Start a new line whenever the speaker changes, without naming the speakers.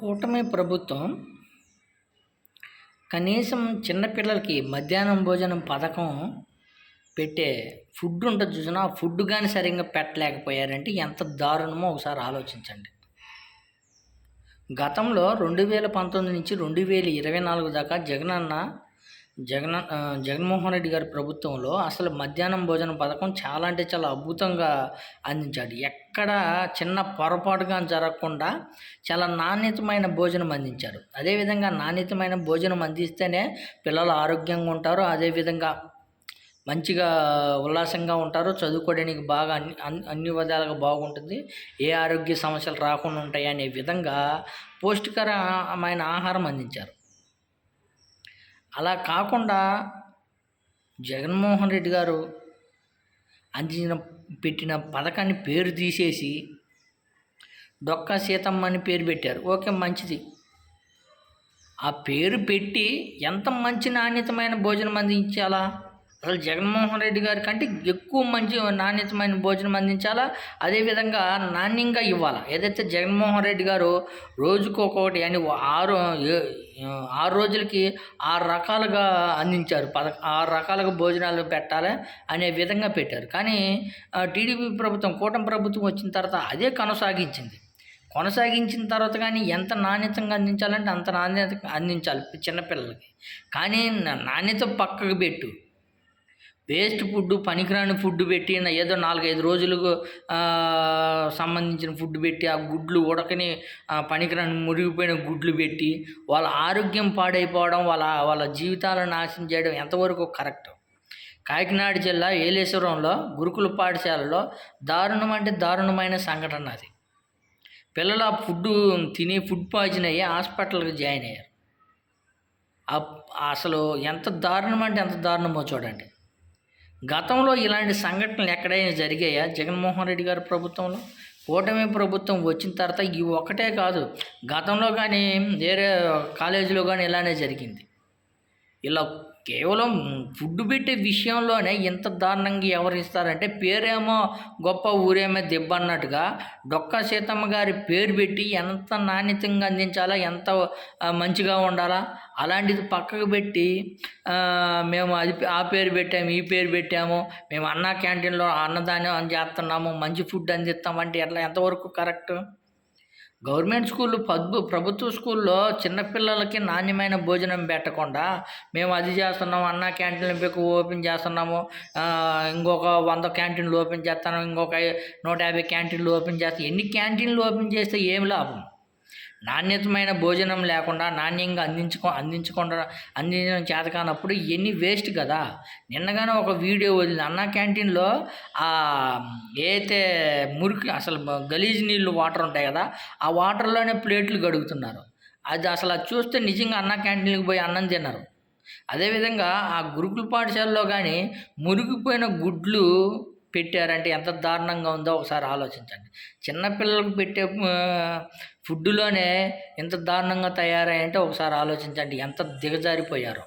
కూటమి ప్రభుత్వం కనీసం చిన్నపిల్లలకి మధ్యాహ్నం భోజనం పథకం పెట్టే ఫుడ్ ఉంటుంది చూసిన ఆ ఫుడ్ కానీ సరిగ్గా పెట్టలేకపోయారంటే ఎంత దారుణమో ఒకసారి ఆలోచించండి. గతంలో రెండు వేల పంతొమ్మిది నుంచి రెండు వేల ఇరవై నాలుగు దాకా జగనన్న జగన్ జగన్మోహన్ రెడ్డి గారి ప్రభుత్వంలో అసలు మధ్యాహ్నం భోజనం పథకం చాలా అంటే చాలా అద్భుతంగా అందించాడు. ఎక్కడ చిన్న పొరపాటుగా జరగకుండా చాలా నాణ్యతమైన భోజనం అందించారు అదేవిధంగా నాణ్యతమైన భోజనం అందిస్తేనే పిల్లలు ఆరోగ్యంగా ఉంటారు. అదేవిధంగా మంచిగా ఉల్లాసంగా ఉంటారు. చదువుకోవడానికి బాగా అన్ని అన్ని విధాలుగా బాగుంటుంది. ఏ ఆరోగ్య సమస్యలు రాకుండా ఉంటాయి అనే విధంగా పౌష్టికరమైన ఆహారం అందించారు. అలా కాకుండా జగన్మోహన్ రెడ్డి గారు అందించిన పెట్టిన పథకాన్ని పేరు తీసేసి డొక్కా సీతమ్మ అని పేరు పెట్టారు. ఓకే మంచిది. ఆ పేరు పెట్టి ఎంత మంచి నాణ్యతమైన భోజనం అందించాలా? అసలు జగన్మోహన్ రెడ్డి గారి కంటే ఎక్కువ మంచి నాణ్యతమైన భోజనం అందించాలా? అదేవిధంగా నాణ్యంగా ఇవ్వాలా? ఏదైతే జగన్మోహన్ రెడ్డి గారు రోజుకు ఒక్కొక్కటి అని ఆరు ఆరు రోజులకి ఆరు రకాలుగా అందించారు. పద ఆరు రకాలుగా భోజనాలు పెట్టాలి అనే విధంగా పెట్టారు. కానీ టీడీపీ ప్రభుత్వం కూటమి ప్రభుత్వం వచ్చిన తర్వాత అదే కొనసాగించింది. కొనసాగించిన తర్వాత కానీ ఎంత నాణ్యతంగా అందించాలంటే అంత నాణ్యత అందించాలి చిన్నపిల్లలకి. కానీ నాణ్యత పక్కకు పెట్టు. వేస్ట్ ఫుడ్ పనికిరాని ఫుడ్ పెట్టి ఏదో నాలుగైదు రోజులకు సంబంధించిన ఫుడ్ పెట్టి ఆ గుడ్లు ఉడకని పనికిరాని మురిగిపోయిన గుడ్లు పెట్టి వాళ్ళ ఆరోగ్యం పాడైపోవడం వాళ్ళ వాళ్ళ జీవితాలను నాశనం చేయడం ఎంతవరకు కరెక్ట్? కాకినాడ జిల్లా ఏలేశ్వరంలో గురుకుల పాఠశాలలో దారుణం అంటే దారుణమైన సంఘటన అది. పిల్లలు ఆ ఫుడ్ తిని ఫుడ్ పాయిజన్ అయ్యి హాస్పిటల్కి జాయిన్ అయ్యారు. అసలు ఎంత దారుణం అంటే ఎంత దారుణమో చూడండి. గతంలో ఇలాంటి సంఘటనలు ఎక్కడైనా జరిగాయా? జగన్మోహన్ రెడ్డి గారి ప్రభుత్వంలో? కూటమి ప్రభుత్వం వచ్చిన తర్వాత ఈ ఒక్కటే కాదు గతంలో కానీ వేరే కాలేజీలో కానీ ఇలానే జరిగింది. ఇలా కేవలం ఫుడ్ పెట్టే విషయంలోనే ఇంత దారుణంగా వ్యవహరిస్తారంటే పేరేమో గొప్ప ఊరేమో దెబ్బ అన్నట్టుగా డొక్కా సీతమ్మ గారి పేరు పెట్టి ఎంత నాణ్యతంగా అందించాలా ఎంత మంచిగా ఉండాలా? అలాంటిది పక్కకు పెట్టి మేము అది ఆ పేరు పెట్టాము ఈ పేరు పెట్టాము మేము అన్న క్యాంటీన్లో అన్నదానం అని చేస్తున్నాము మంచి ఫుడ్ అందిస్తామంటే ఎట్లా? ఎంతవరకు కరెక్ట్? గవర్నమెంట్ స్కూళ్ళు పద్దు ప్రభుత్వ స్కూల్లో చిన్నపిల్లలకి నాణ్యమైన భోజనం పెట్టకుండా మేము అది చేస్తున్నాము అన్న క్యాంటీన్లు పెక్కు ఓపెన్ చేస్తున్నాము ఇంకొక వంద క్యాంటీన్లు ఓపెన్ చేస్తాను ఇంకొక నూట యాభై క్యాంటీన్లు ఓపెన్ చేస్తాం ఎన్ని క్యాంటీన్లు ఓపెన్ చేస్తే ఏం లాభం? నాణ్యతమైన భోజనం లేకుండా నాణ్యంగా అందించుకో అందించకుండా అందించడం చేత కానప్పుడు ఇవన్నీ వేస్ట్ కదా. నిన్నగానే ఒక వీడియో వదిలింది. అన్న క్యాంటీన్లో ఆ ఏదైతే మురికి అసలు గలీజ్ నీళ్ళు వాటర్ ఉంటాయి కదా ఆ వాటర్లోనే ప్లేట్లు గడుగుతున్నారు అది అసలు అది చూస్తే నిజంగా అన్న క్యాంటీన్కి పోయి అన్నం తిన్నారు. అదేవిధంగా ఆ గురుకుల పాఠశాలలో కానీ మురిగిపోయిన గుడ్లు పెట్టారంటే ఎంత దారుణంగా ఉందో ఒకసారి ఆలోచించండి. చిన్నపిల్లలకు పెట్టే ఫుడ్డులోనే ఫుడ్లోనే ఎంత దారుణంగా తయారయ్యంటే ఒకసారి ఆలోచించండి. ఎంత దిగజారిపోయారో.